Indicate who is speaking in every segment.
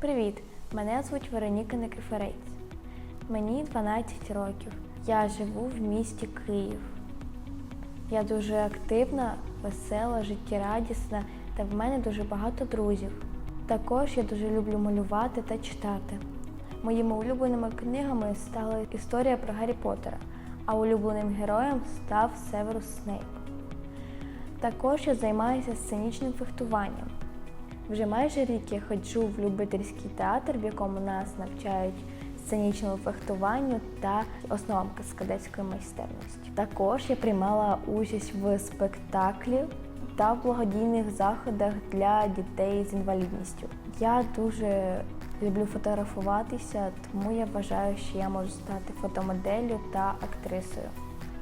Speaker 1: Привіт! Мене звуть Вероніка Никифорець. Мені 12 років. Я живу в місті Київ. Я дуже активна, весела, життєрадісна та в мене дуже багато друзів. Також я дуже люблю малювати та читати. Моїми улюбленими книгами стала історія про Гаррі Поттера, а улюбленим героєм став Северус Снейп. Також я займаюся сценічним фехтуванням. Вже майже рік я ходжу в любительський театр, в якому нас навчають сценічному фехтуванню та основам каскадецької майстерності. Також я приймала участь в спектаклі та в благодійних заходах для дітей з інвалідністю. Я дуже люблю фотографуватися, тому я вважаю, що я можу стати фотомоделлю та актрисою.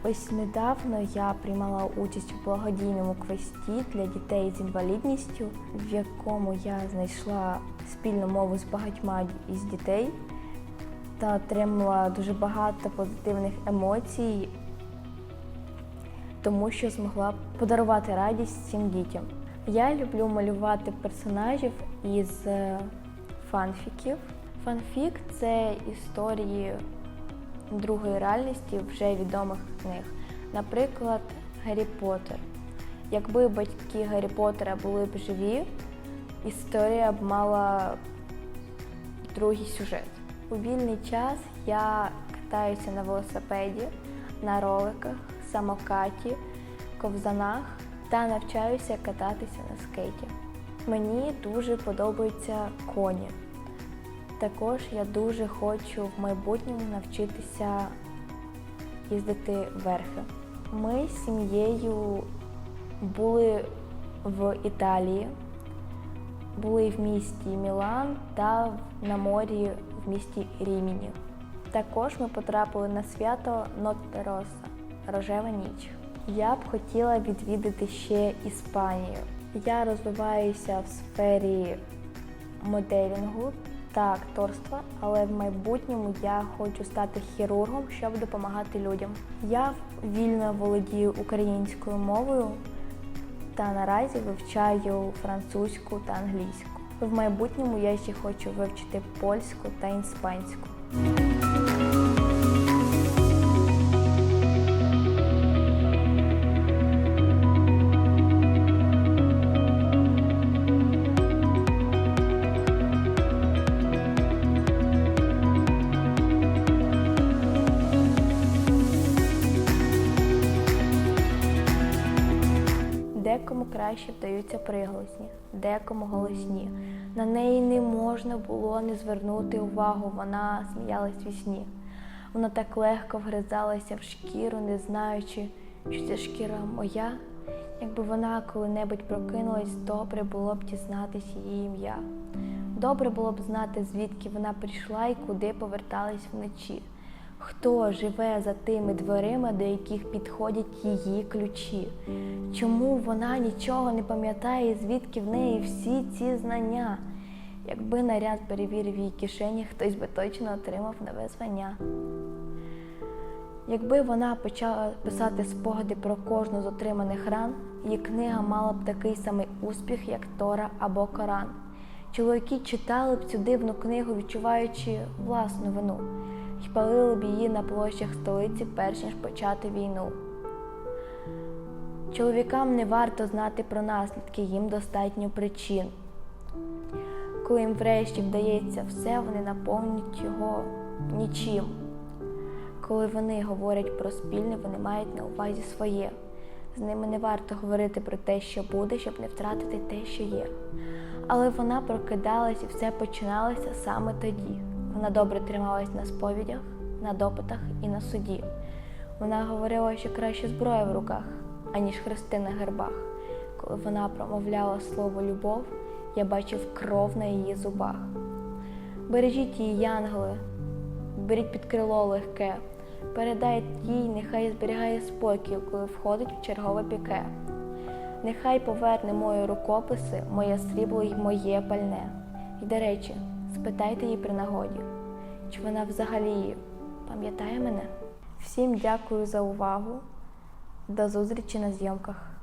Speaker 1: Ось недавно я приймала участь у благодійному квесті для дітей з інвалідністю, в якому я знайшла спільну мову з багатьма із дітей та отримала дуже багато позитивних емоцій, тому що змогла подарувати радість цим дітям. Я люблю малювати персонажів із е, фанфіків. Фанфік це історії другої реальності вже відомих книг. Наприклад, Гаррі Поттер. Якби батьки Гаррі Поттера були б живі, історія б мала другий сюжет. У вільний час я катаюся на велосипеді, на роликах, самокаті, ковзанах та навчаюся кататися на скейті. Мені дуже подобаються коні. Також я дуже хочу в майбутньому навчитися їздити верхи. Ми з сім'єю були в Італії, були в місті Мілан та на морі в місті Ріміні. Також ми потрапили на свято Ноттероса Рожева ніч. Я б хотіла відвідати ще Іспанію. Я розвиваюся в сфері моделінгу та акторства, але в майбутньому я хочу стати хірургом, щоб допомагати людям. Я вільно володію українською мовою та наразі вивчаю французьку та англійську. В майбутньому я ще хочу вивчити польську та іспанську. Краще вдаються приголосні, декому голосні. На неї не можна було не звернути увагу, вона сміялась у сні. Вона так легко вгризалася в шкіру, не знаючи, що ця шкіра моя. Якби вона коли-небудь прокинулась, добре було б дізнатися її ім'я. Добре було б знати, звідки вона прийшла і куди поверталась вночі. Хто живе за тими дверима, до яких підходять її ключі? Чому вона нічого не пам'ятає, звідки в неї всі ці знання? Якби наряд перевірив її кишені, хтось би точно отримав нове звання. Якби вона почала писати спогади про кожну з отриманих ран, її книга мала б такий самий успіх, як Тора або Коран. Чоловіки читали б цю дивну книгу, відчуваючи власну вину, і палили б її на площах столиці, перш ніж почати війну. Чоловікам не варто знати про наслідки, їм достатньо причин. Коли їм врешті вдається все, вони наповнюють його нічим. Коли вони говорять про спільне, вони мають на увазі своє. З ними не варто говорити про те, що буде, щоб не втратити те, що є. Але вона прокидалась і все починалося саме тоді. Вона добре трималась на сповідях, на допитах і на суді. Вона говорила, що краще зброя в руках, аніж хрести на гербах. Коли вона промовляла слово любов, я бачив кров на її зубах. Бережіть її, янголи, беріть під крило легке, передайте їй, нехай зберігає спокій, коли входить в чергове піке. Нехай поверне мої рукописи, моє срібло й моє пальне. І, до речі, спитайте її при нагоді, чи вона взагалі пам'ятає мене? Всім дякую за увагу. До зустрічі на зйомках.